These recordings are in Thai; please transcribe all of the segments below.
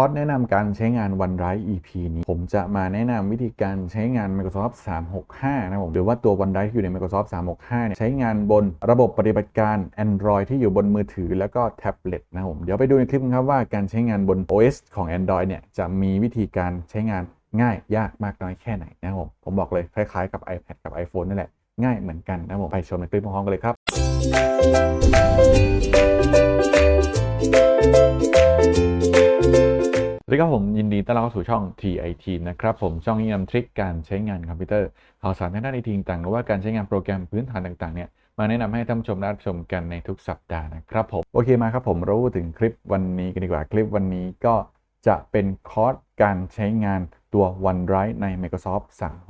อร์สแนะนำการใช้งาน OneDrive EP นี้ ผมจะมาแนะนำวิธีการใช้งาน Microsoft 365 นะผม หรือว่าตัว OneDrive ที่อยู่ใน Microsoft 365 เนี่ยใช้งานบนระบบปฏิบัติการ Android ที่อยู่บนมือถือแล้วก็แท็บเล็ตนะผม เดี๋ยวไปดูในคลิปครับว่าการใช้งานบน OS ของ Android เนี่ยจะมีวิธีการใช้งานง่ายยากมากน้อยแค่ไหนนะครับผม ผมบอกเลยคล้ายๆกับ iPad กับ iPhone นั่นแหละง่ายเหมือนกันนะผมไปชมในคลิปพร้อมกันเลยครับ สวัสดีครับผมยินดีต้อนรับเข้าสู่ช่อง TIT นะครับผมช่องนี้นำทริคการใช้งานคอมพิวเตอร์ข่าวสารทางด้านไอทีต่างๆหรือว่าการใช้งานโปรแกรมพื้นฐานต่างๆเนี่ยมาแนะนำให้ท่านผู้ชมได้รับชมกันในทุกสัปดาห์นะครับผมโอเคมาครับผมเราพูดถึงคลิปวันนี้กันดีกว่าคลิปวันนี้ก็ จะเป็นคอร์สการใช้งานตัว OneDrive ใน Microsoft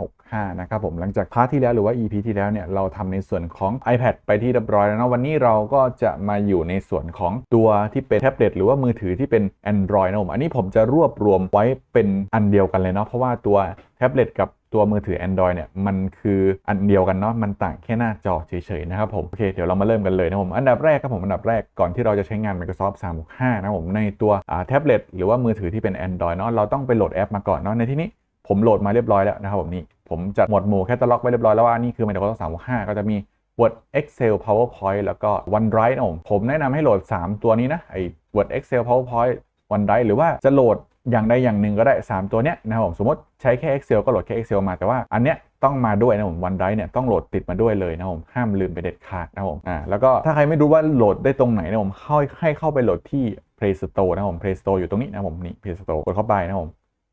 365 นะครับผมหลังจากพาร์ทที่แล้วหรือว่า EP ที่แล้วเนี่ยเราทำในส่วนของ iPad ไปที่เรียบร้อยแล้วนะวันนี้เราก็จะมาอยู่ในส่วนของตัวที่เป็นแท็บเล็ตหรือว่ามือถือที่เป็น Android นะผมอันนี้ผมจะรวบรวมไว้เป็นอันเดียวกันเลยเนาะเพราะว่าตัวแท็บเล็ตกับ ตัวมือถือ Android เนี่ยมันคืออันเดียวกันเนาะมันต่างแค่หน้าจอเฉยๆนะครับผมโอเคเดี๋ยวเรามาเริ่มกันเลยนะผมอันดับแรกครับผมอันดับแรกก่อนที่เราจะใช้งาน Microsoft 365 นะผมในตัวแท็บเล็ตหรือว่ามือถือที่เป็น Android เนาะเราต้องไปโหลดแอปมาก่อนเนาะในที่นี้ผมโหลดมาเรียบร้อยแล้วนะครับผมนี่ผมจัดหมวดหมู่แคตตาล็อกไว้เรียบร้อยแล้วว่านี่คือ Microsoft 365 ก็จะมี Word Excel PowerPoint แล้วก็ OneDrive นะผมผมแนะนำให้โหลด 3 ตัวนี้นะไอ้ Word Excel PowerPoint OneDrive หรือว่าจะโหลด อย่างใดอย่างหนึ่งก็ได้ 3 ตัวเนี้ยนะครับผมสมมติใช้แค่ Excel ก็โหลดแค่ Excel มาแต่ว่าอันเนี้ยต้องมาด้วยนะผม OneDrive เนี่ยต้องโหลดติดมาด้วยเลยนะผมห้ามลืมไปเด็ดขาดนะผมอ่าแล้วก็ถ้าใครไม่รู้ว่าโหลดได้ตรงไหนนะผมเข้าให้เข้าไปโหลดที่ Play Store นะผม Play Store อยู่ตรงนี้นะผมนี่ Play Store กดเข้าไปนะผม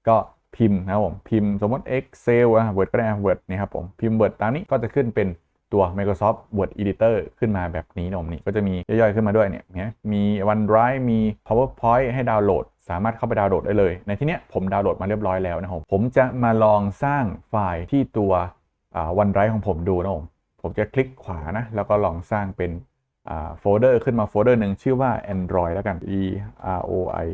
ก็พิมพ์นะผมพิมพ์สมมติ Excel อะ Word ก็ได้ Word นี่ครับผมพิมพ์ Word ตามนี้ก็จะขึ้นเป็นตัว Microsoft Word Editor ขึ้นมาแบบนี้นะผมนี่ก็จะมีย่อยๆขึ้นมาด้วยเนี่ยมี OneDrive มี PowerPoint ให้ดาวน์โหลด สามารถเข้าไปดาวน์โหลดได้เลย ในที่นี้ผมดาวน์โหลดมาเรียบร้อยแล้วนะครับผมจะมาลองสร้างไฟล์ที่ตัววันไรฟ์ของผมดูนะผมผมจะคลิกขวานะแล้วก็ลองสร้างเป็นโฟลเดอร์ขึ้นมาโฟลเดอร์หนึ่งชื่อว่า Android แล้วกัน E R O I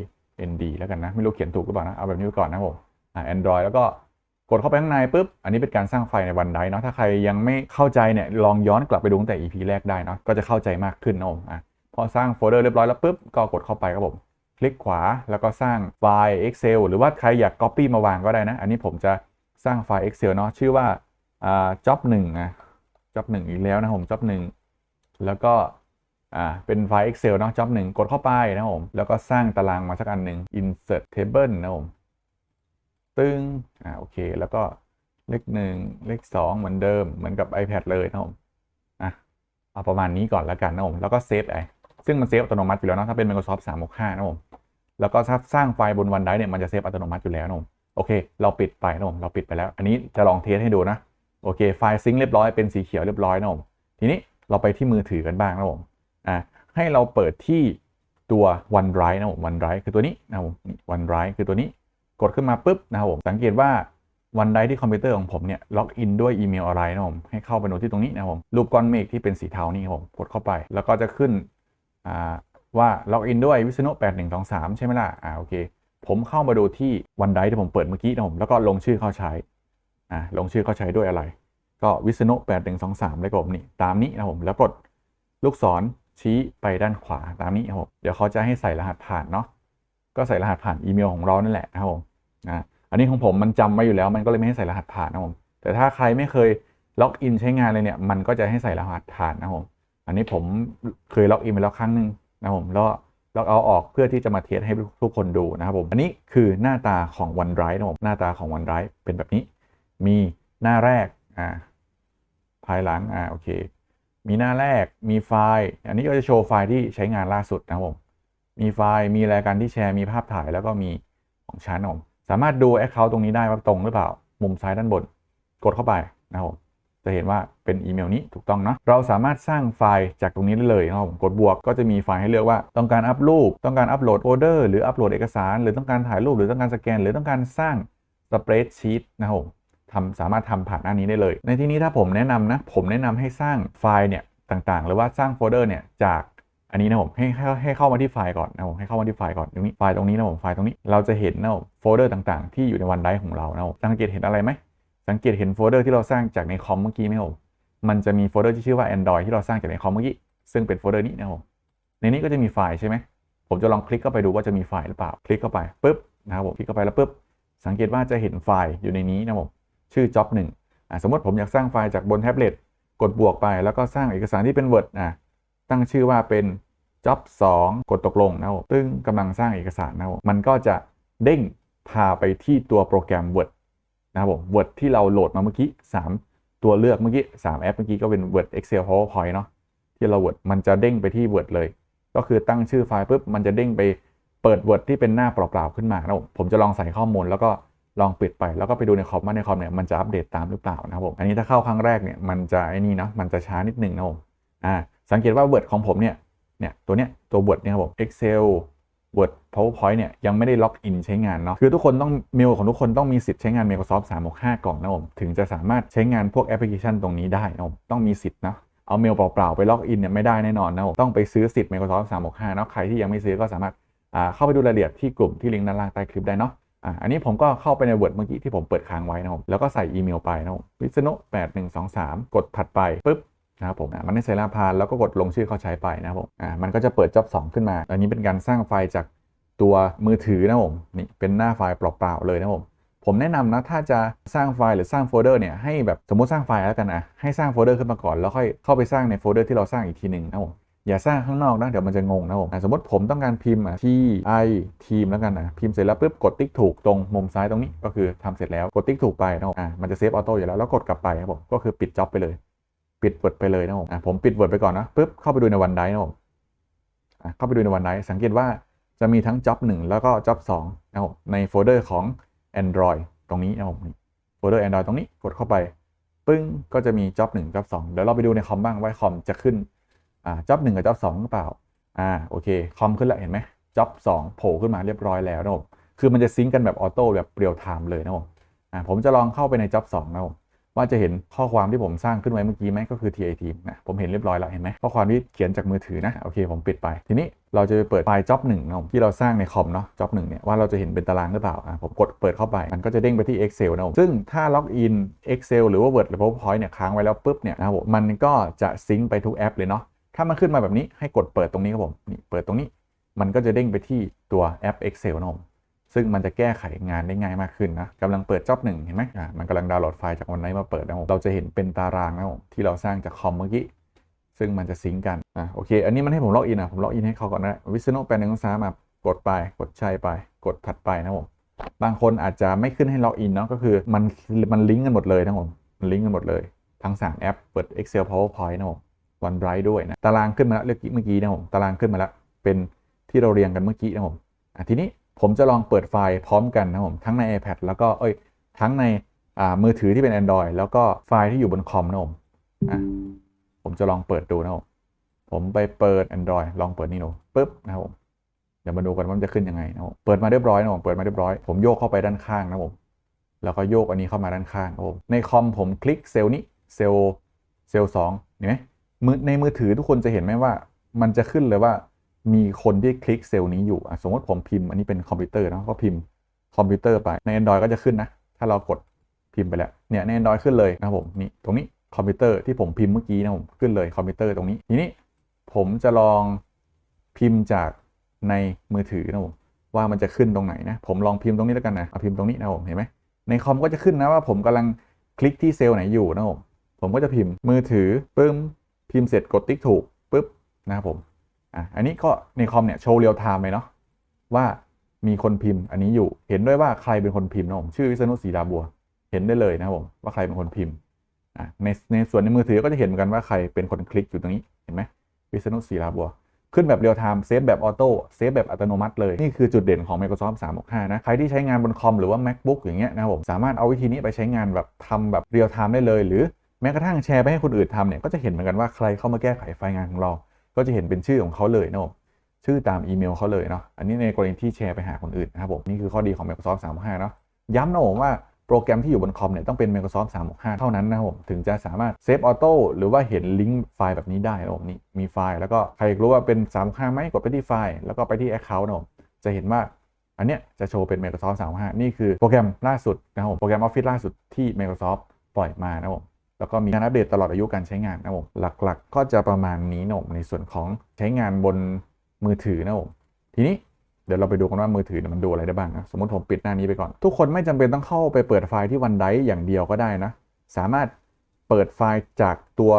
N D แล้วกันนะ ไม่รู้เขียนถูกหรือเปล่านะ เอาแบบนี้ไปก่อนนะผมแอ่า Android แล้วก็กดเข้าไปข้างในปุ๊บ อันนี้เป็นการสร้างไฟล์ในวันไดเนาะถ้าใครยังไม่เข้าใจเนี่ยลองย้อนกลับไปดูตั้งแต่ EP แรกได้เนาะก็จะเข้าใจมากขึ้นนะผมอะพอสร้างโฟลเดอร์เรียบร้อยแล้วปุ๊บก็กดเข้าไปครับผม คลิกขวาแล้วก็สร้างไฟล์ Excel หรือว่าใครอยาก Copy มาวางก็ได้นะ อันนี้ผมจะสร้างไฟล์ Excel เนาะชื่อว่าอ่า job 1นะ job 1อีกแล้วนะผม job 1แล้วก็อ่าเป็นไฟล์ Excel เนาะ job 1กดเข้าไปนะผมแล้วก็สร้างตารางมาสักอันหนึ่ง insert table นะผมตึงอ่าโอเค แล้วก็เลข1เลข2เหมือนเดิมเหมือนกับ iPad เลยนะผมอะเอาประมาณนี้ก่อนแล้วกันนะผมแล้วก็เซฟไอซึ่งมันเซฟอัตโนมัติอยู่แล้วนะถ้าเป็น Microsoft 365 นะผม แล้วก็ถ้าสร้างไฟล์บน OneDrive เนี่ยมันจะเซฟอัตโนมัติอยู่แล้วนะผมโอเค เราปิดไปนะผมเราปิดไปแล้ว อันนี้จะลองเทสให้ดูนะโอเคไฟล์ซิงค์เรียบร้อยเป็นสีเขียวเรียบร้อยนะผมทีนี้เราไปที่มือถือกันบ้างนะผมอ่าให้เราเปิดที่ตัว OneDrive นะผม OneDrive คือตัวนี้นะผม OneDrive คือตัวนี้กดขึ้นมาปุ๊บนะครับผมสังเกตว่า OneDrive ที่คอมพิวเตอร์ของผมเนี่ยล็อกอินด้วยอีเมลอะไรนะผมให้เข้าไปดูที่ตรงนี้นะผมรูปก้อนเมฆที่เป็นสีเทานี่ครับผมกดเข้าไป แล้วก็จะขึ้นอ่า ว่าล็อกอินด้วยวิษณุ8123 ใช่ไหมล่ะ อ่าโอเค ผมเข้ามาดูที่วันไดที่ผมเปิดเมื่อกี้นะผม แล้วก็ลงชื่อเข้าใช้ อ่าลงชื่อเข้าใช้ด้วยอะไร ก็วิษณุ8123เลยครับผมนี่ตามนี้นะผม แล้วกดลูกศรชี้ไปด้านขวาตามนี้ครับผมเดี๋ยวเขาจะให้ใส่รหัสผ่านเนาะ ก็ใส่รหัสผ่านอีเมลของเรานั่นแหละนะครับผม อ่า อันนี้ของผมมันจำไว้อยู่แล้ว มันก็เลยไม่ให้ใส่รหัสผ่านนะผม แต่ถ้าใครไม่เคยล็อกอินใช้งานเลยเนี่ย มันก็จะให้ใส่รหัสผ่านนะผม อันนี้ผมเคยล็อกอินไปแล้วครั้งหนึ่ง นะผมแล้วล็อกเอาออกเพื่อที่จะมาเทสให้ทุกคนดูนะครับผม อันนี้คือหน้าตาของ OneDrive นะผมหน้าตาของ OneDrive เป็นแบบนี้ มีหน้าแรกอ่าภายหลังอ่าโอเค มีหน้าแรกมีไฟล์ อันนี้ก็จะโชว์ไฟล์ที่ใช้งานล่าสุดนะครับผมมีไฟล์มีรายการที่แชร์มีภาพถ่ายแล้วก็มีของชั้นผมสามารถดู Account ตรงนี้ได้ว่าตรงหรือเปล่า มุมซ้ายด้านบน กดเข้าไปนะครับผม จะเห็นว่าเป็นอีเมลนี้ถูกต้องนะเราสามารถสร้างไฟล์จากตรงนี้ได้เลยนะครับผมกดบวกก็จะมีไฟล์ให้เลือกว่าต้องการอัปรูปต้องการอัปโหลดโฟลเดอร์หรืออัปโหลดเอกสาร หรือต้องการถ่ายรูปหรือต้องการสแกน หรือต้องการสร้างสเปรดชีตนะครับผมทำสามารถทำผ่านหน้านี้ได้เลย ในที่นี้ถ้าผมแนะนำนะผมแนะนำให้สร้างไฟล์เนี่ยต่างๆ หรือว่าสร้างโฟลเดอร์เนี่ยจากอันนี้นะผมให้ให้ให้เข้ามาที่ไฟล์ก่อนนะผมให้เข้ามาที่ไฟล์ก่อนตรงนี้ไฟล์ตรงนี้นะผมไฟล์ตรงนี้เราจะเห็นนะผมโฟลเดอร์ต่างๆ ที่อยู่ในวันไดของเรานะผมสังเกตเห็นอะไรไหม สังเกตเห็นโฟลเดอร์ที่เราสร้างจากในคอมเมื่อกี้ไหมผมมันจะมีโฟลเดอร์ที่ชื่อว่า Android ที่เราสร้างจากในคอมเมื่อกี้ ซึ่งเป็นโฟลเดอร์นี้นะครับผมในนี้ก็จะมีไฟล์ใช่ไหม ผมจะลองคลิกเข้าไปดูว่าจะมีไฟล์หรือเปล่า คลิกเข้าไปปุ๊บนะครับผม คลิกเข้าไปแล้วปุ๊บ สังเกตว่าจะเห็นไฟล์อยู่ในนี้นะครับผมชื่อ job 1อะสมมติผมอยากสร้างไฟล์จากบนแท็บเล็ต กดบวกไป แล้วก็สร้างเอกสารที่เป็น Word อะตั้งชื่อว่าเป็น job 2 กดตกลงนะครับผมซึ่งกำลังสร้างเอกสารนะครับมันก็จะเด้งพาไปที่ตัวโปรแกรม Word นะครับผม Word ที่เราโหลดมาเมื่อกี้ 3 ตัวเลือกเมื่อกี้ 3 แอปเมื่อกี้ก็เป็น Word Excel PowerPoint เนาะที่เรา Word มันจะเด้งไปที่ Word เลย ก็คือตั้งชื่อไฟล์ปุ๊บมันจะเด้งไปเปิด Word ที่เป็นหน้าเปล่าๆขึ้นมานะผมผมจะลองใส่ข้อมูลแล้วก็ลองปิดไปแล้วก็ไปดูในคอมว่าในคอมเนี่ยมันจะอัปเดตตามหรือเปล่านะครับผมอันนี้ถ้าเข้าครั้งแรกเนี่ยมันจะไอ้นี่เนาะมันจะช้านิดหนึ่งนะผมอ่าสังเกตว่า Word ของผมเนี่ยเนี่ยตัวเนี้ยตัว Word เนี่ยครับผม Excel Word PowerPoint เนี่ยยังไม่ได้ล็อกอินใช้งานเนาะคือทุกคนต้องเมลของทุกคนต้องมีสิทธิ์ใช้งาน Microsoft 365 ก่อนนะผมถึงจะสามารถใช้งานพวกแอปพลิเคชันตรงนี้ได้นะผมต้องมีสิทธิ์นะเอาเมลเปล่าๆ ไปล็อกอินเนี่ยไม่ได้แน่นอนนะผมต้องไปซื้อสิทธิ์ Microsoft 365เนาะใครที่ยังไม่ซื้อก็สามารถอ่าเข้าไปดูรายละเอียดที่กลุ่มที่ลิงก์ด้านล่างใต้คลิปได้เนาะอ่าอันนี้ผมก็เข้าไปใน Word เมื่อกี้ที่ผมเปิดค้างไว้นะผมแล้วก็ใส่อีเมลไปนะผมวิษณุ8123 กดถัดไปปุ๊บ นะครับผมมันได้ใส่รหัสผ่านแล้วก็กดลงชื่อเขาใช้ไปนะครับผมอ่ามันก็จะเปิด job 2 ขึ้นมา อันนี้เป็นการสร้างไฟล์จากตัวมือถือนะผมนี่เป็นหน้าไฟล์เปล่าๆเลยนะผมผมแนะนำนะถ้าจะสร้างไฟล์หรือสร้างโฟลเดอร์เนี่ยให้แบบสมมติสร้างไฟล์แล้วกันนะให้สร้างโฟลเดอร์ขึ้นมาก่อนแล้วค่อยเข้าไปสร้างในโฟลเดอร์ที่เราสร้างอีกทีหนึ่งนะผมอย่าสร้างข้างนอกนะเดี๋ยวมันจะงงนะผมสมมติผมต้องการพิมพ์ที่ไอทีมแล้วกันนะพิมพ์เสร็จแล้วปุ๊บกดติ๊กถูกตรงมุมซ้ายตรงนี้ก็คือทำเสร็จแล้วกดติ๊กถูกไปนะผมมันจะเซฟออโต้อยู่แล้วแล้วกดกลับไปครับผมก็คือปิดจ็อบไปเลย ปิด Word ไปเลยนะผมอะผมปิด Word ไปก่อนนะปุ๊บเข้าไปดูในวันไดนะผมอะเข้าไปดูในวันไดสังเกตว่าจะมีทั้ง Job 1 แล้วก็ Job 2นะผมในโฟลเดอร์ของ Android ตรงนี้นะผมนี่โฟลเดอร์ Android ตรงนี้กดเข้าไป ปึ้งก็จะมี Job 1 Job 2เดี๋ยวเราไปดูในคอมบ้างว่าคอมจะขึ้นอ่า Job 1 กับ Job 2หรือเปล่าอ่าโอเคคอมขึ้นแล้วเห็นไหม Job 2โผล่ขึ้นมาเรียบร้อยแล้วนะผมคือมันจะซิงก์กันแบบออโต้แบบเรียลไทม์เลยนะผมอ่าผมจะลองเข้าไปใน Job 2นะผม ว่าจะเห็นข้อความที่ผมสร้างขึ้นไว้เมื่อกี้ไหมก็คือ TI team นะผมเห็นเรียบร้อยแล้วเห็นไหมข้อความที่เขียนจากมือถือนะโอเคผมปิดไป ทีนี้เราจะไปเปิดไฟล์ job 1นะผมที่เราสร้างในคอมเนาะ job 1เนี่ยว่าเราจะเห็นเป็นตารางหรือเปล่าอะผมกดเปิดเข้าไป มันก็จะเด้งไปที่ Excel นะซึ่งถ้าล็อกอิน Excel หรือว่า Word หรือ PowerPoint เนี่ยค้างไว้แล้วปุ๊บเนี่ยนะครับมมันก็จะซิงค์ไปทุกแอปเลยเนาะถ้ามันขึ้นมาแบบนี้ให้กดเปิดตรงนี้ครับผมนี่เปิดตรงนี้ มันก็จะเด้งไปที่ตัวแอป Excel นะผม ซึ่งมันจะแก้ไขงานได้ง่ายมากขึ้นนะกำลังเปิดจ็อบหนึ่งเห็นไหมอ่ามันกำลังดาวน์โหลดไฟล์จากวันไหนมาเปิดนะผมเราจะเห็นเป็นตารางนะผมที่เราสร้างจากคอมเมื่อกี้ซึ่งมันจะซิงกันอะโอเค อันนี้มันให้ผมล็อกอินอะผมล็อกอินให้เขาก่อนนะวิศนุแปลหนึ่งองศามากดไปกดใช่ไป กดถัดไปนะผมบางคนอาจจะไม่ขึ้นให้ล็อกอินเนาะก็คือมันมันลิงก์กันหมดเลยนะผมมันลิงก์กันหมดเลย ทั้ง 3 แอปเปิด Excel PowerPoint นะผมวันไบรท์ด้วยนะตารางขึ้นมาแล้วเมื่อกี้นะผมตารางขึ้นมาแล้วเป็นที่เราเรียงกันเมื่อกี้นะผมอะทีนี้ ผมจะลองเปิดไฟล์พร้อมกันนะผมทั้งใน iPad แล้วก็เอ้ยทั้งในมือถือที่เป็น Android แล้วก็ไฟล์ที่อยู่บนคอมนะผมอะผมจะลองเปิดดูนะผมผมไปเปิด Android ลองเปิดนี่ดูปุ๊บนะครับผมเดี๋ยวมาดูกันว่ามันจะขึ้นยังไงนะผมเปิดมาเรียบร้อยนะผมเปิดมาเรียบร้อยผมโยกเข้าไปด้านข้างนะผมแล้วก็โยกอันนี้เข้ามาด้านข้างนะผมในคอมผมคลิกเซลล์นี้เซลล์เซลล์สองเห็นไหมมือในมือถือทุกคนจะเห็นไหมว่า มันจะขึ้นเลยว่า มีคนที่คลิกเซลล์นี้อยู่สมมติผมพิมพ์อันนี้เป็นคอมพิวเตอร์นะก็พิมพ์คอมพิวเตอร์ไปใน Android ก็จะขึ้นนะ ถ้าเรากดพิมพ์ไปแล้วเนี่ยใน Android ขึ้นเลยนะครับผมนี่ตรงนี้คอมพิวเตอร์ที่ผมพิมพ์เมื่อกี้นะผมขึ้นเลยคอมพิวเตอร์ตรงนี้ทีนี้ผมจะลองพิมพ์จากในมือถือนะผมว่ามันจะขึ้นตรงไหนนะผมลองพิมพ์ตรงนี้แล้วกันนะเอาพิมพ์ตรงนี้นะผมเห็นไหมในคอมก็จะขึ้นนะว่าผมกำลังคลิกที่เซลล์ไหนอยู่นะผมผมก็จะพิมพ์มือถือปึ้มพิมพ์เสร็จกดติ๊กถูกปุ๊บนะครับผม อะอันนี้ก็ในคอมเนี่ยโชว์เรียลไทม์เลยเนาะว่ามีคนพิมพ์อันนี้อยู่เห็นด้วยว่าใครเป็นคนพิมพ์นะผมชื่อวิษณุศรีดาบัว เห็นได้เลยนะครับผมว่าใครเป็นคนพิมพ์อะในในส่วนในมือถือก็จะเห็นเหมือนกันว่าใครเป็นคนคลิกอยู่ตรงนี้เห็นไหมวิษณุศรีดาบัวขึ้นแบบเรียลไทม์เซฟแบบออโต้เซฟแบบอัตโนมัติเลย นี่คือจุดเด่นของ Microsoft 365 นะ ใครที่ใช้งานบนคอมหรือว่า MacBook อย่างเงี้ยนะครับผมสามารถเอาวิธีนี้ไปใช้งานแบบทำแบบเรียลไทม์ได้เลย หรือแม้กระทั่งแชร์ไปให้คนอื่นทำเนี่ยก็จะเห็นเหมือนกันว่าใครเข้ามาแก้ไขไฟล์งานของเรา ก็จะเห็นเป็นชื่อของเขาเลยนะผมชื่อตามอีเมลเขาเลยเนาะอันนี้ในกรณีที่แชร์ไปหาคนอื่นนะครับผมนี่คือข้อดีของ Microsoft 365 เนาะย้ำนะผมว่าโปรแกรมที่อยู่บนคอมเนี่ยต้องเป็น Microsoft 365 เท่านั้นนะครับผมถึงจะสามารถเซฟออโต้หรือว่าเห็นลิงก์ไฟล์แบบนี้ได้นะผมนี่มีไฟล์แล้วก็ใครอยากรู้ว่าเป็น 365ไหมกดไปที่ไฟล์แล้วก็ไปที่ Account นะผมจะเห็นว่าอันเนี้ยจะโชว์เป็น Microsoft 365 นี่คือโปรแกรมล่าสุดนะครับผมโปรแกรม Office ล่าสุดที่ Microsoft ปล่อยมานะครับผม แล้วก็มีการอัปเดตตลอดอายุการใช้งานนะผมหลักๆ ก็จะประมาณนี้นะผมในส่วนของใช้งานบนมือถือนะผมทีนี้เดี๋ยวเราไปดูกันว่ามือถือมันดูอะไรได้บ้างนะสมมติผมปิดหน้านี้ไปก่อน ทุกคนไม่จำเป็นต้องเข้าไปเปิดไฟล์ที่วันไดอย่างเดียวก็ได้นะ สามารถเปิดไฟล์จากตัว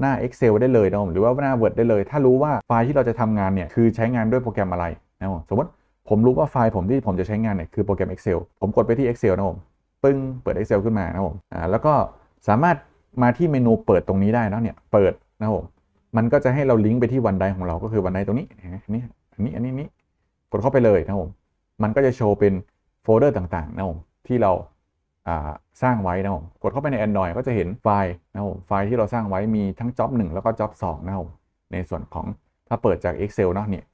หน้า Excel ได้เลยนะผมหรือว่าหน้า Word ได้เลย ถ้ารู้ว่าไฟล์ที่เราจะทำงานเนี่ยคือใช้งานด้วยโปรแกรมอะไรนะผมสมมติผมรู้ว่าไฟล์ผมที่ผมจะใช้งานเนี่ยคือโปรแกรม Excel ผมกดไปที่ Excel นะผมปึ้งเปิด Excel ขึ้นมานะผมอ่าแล้วก็สามารถ มาที่เมนูเปิดตรงนี้ได้นะเนี่ย เปิดนะผมมันก็จะให้เราลิงก์ไปที่วันไดของเราก็คือวันไดตรงนี้อันนี้อันนี้อันนี้นี้กดเข้าไปเลยนะผมมันก็จะโชว์เป็นโฟลเดอร์ต่างๆนะผมที่เราสร้างไว้นะครับผมกดเข้าไปใน Android ก็จะเห็นไฟล์นะครับผมไฟล์ที่เราสร้างไว้มีทั้ง job 1 แล้วก็ job 2นะครับผมในส่วนของถ้าเปิดจาก Excel เนาะเนี่ย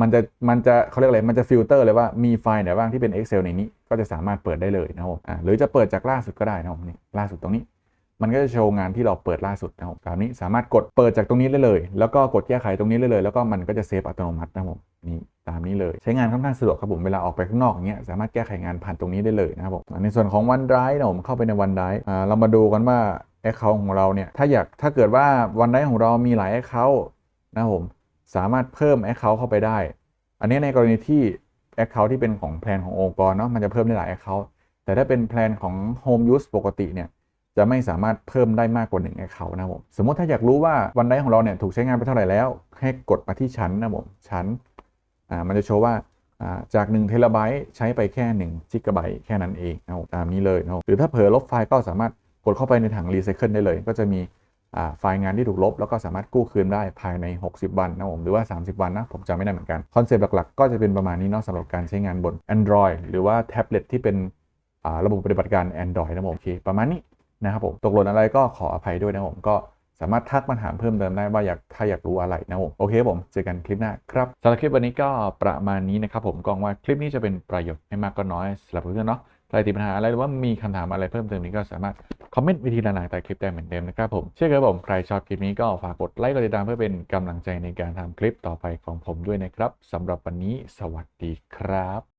มันจะมันจะเขาเรียกอะไร มันจะฟิลเตอร์เลยว่ามีไฟล์ไหนบ้างที่เป็น Excel ในนี้ ก็จะสามารถเปิดได้เลยนะครับผมหรือจะเปิดจากล่าสุดก็ได้นะครับผมนี่ล่าสุดตรงนี้ มันก็จะโชว์งานที่เราเปิดล่าสุดนะครับตามนี้สามารถกดเปิดจากตรงนี้ได้เลย แล้วก็กดแก้ไขตรงนี้ได้เลย แล้วก็มันก็จะเซฟอัตโนมัตินะครับผมนี่ตามนี้เลยใช้งานค่อนข้างสะดวกครับผมเวลาออกไปข้างนอกอย่างเงี้ยสามารถแก้ไขงานผ่านตรงนี้ได้เลยนะครับผมในส่วนของ OneDrive นะผมเข้าไปใน OneDrive เรามาดูกันว่า Account ของเราเนี่ยถ้าอยากถ้าเกิดว่า OneDrive ของเรามีหลาย Account นะครับผมสามารถเพิ่ม Account เข้าไปได้ อันนี้ในกรณีที่ Account ที่เป็นของแพลนขององค์กรเนาะมันจะเพิ่มได้หลาย Account แต่ถ้าเป็นแพลนของ Home Use ปกติเนี่ย จะไม่สามารถเพิ่มได้มากกว่า1 Account นะครับผมสมมติถ้าอยากรู้ว่าวันไดของเราเนี่ยถูกใช้งานไปเท่าไหร่แล้ว ให้กดมาที่ชั้นนะผมชั้นอ่ามันจะโชว์ว่าอ่าจาก1เทราไบต์ใช้ไปแค่1จิกะไบต์แค่นั้นเองนะครับผมตามนี้เลยนะครับหรือถ้าเผลอลบไฟล์ก็สามารถกดเข้าไปในถังรีไซเคิลได้เลย ก็จะมีอ่าไฟล์งานที่ถูกลบ แล้วก็สามารถกู้คืนได้ภายใน 60 วันนะผมหรือว่า 30 วันนะผมจำไม่ได้เหมือนกัน คอนเซปต์หลักๆ ก็จะเป็นประมาณนี้เนาะสำหรับการใช้งานบน Android หรือว่าแท็บเล็ตที่เป็นระบบปฏิบัติการ Android นะผมโอเคประมาณนี้ นะครับผมตกหล่นอะไรก็ขออภัยด้วยนะครับผมก็สามารถทักมาถามเพิ่มเติมได้ว่าอยากถ้าอยากรู้อะไรนะครับผมโอเคครับผมเจอกันคลิปหน้าครับสำหรับคลิปวันนี้ก็ประมาณนี้นะครับผมก็หวังว่าคลิปนี้จะเป็นประโยชน์ไม่มากก็น้อยสำหรับเพื่อนๆเนาะใครติดปัญหาอะไรหรือว่ามีคำถามอะไรเพิ่มเติมนี้ก็สามารถคอมเมนต์วิธีต่างๆใต้คลิปได้เหมือนเดิมนะครับผมเชื่อครับผมใครชอบคลิปนี้ก็ฝากกดไลค์กดติดตามเพื่อเป็นกำลังใจในการทำคลิปต่อไปของผมด้วยนะครับสำหรับวันนี้สวัสดีครับ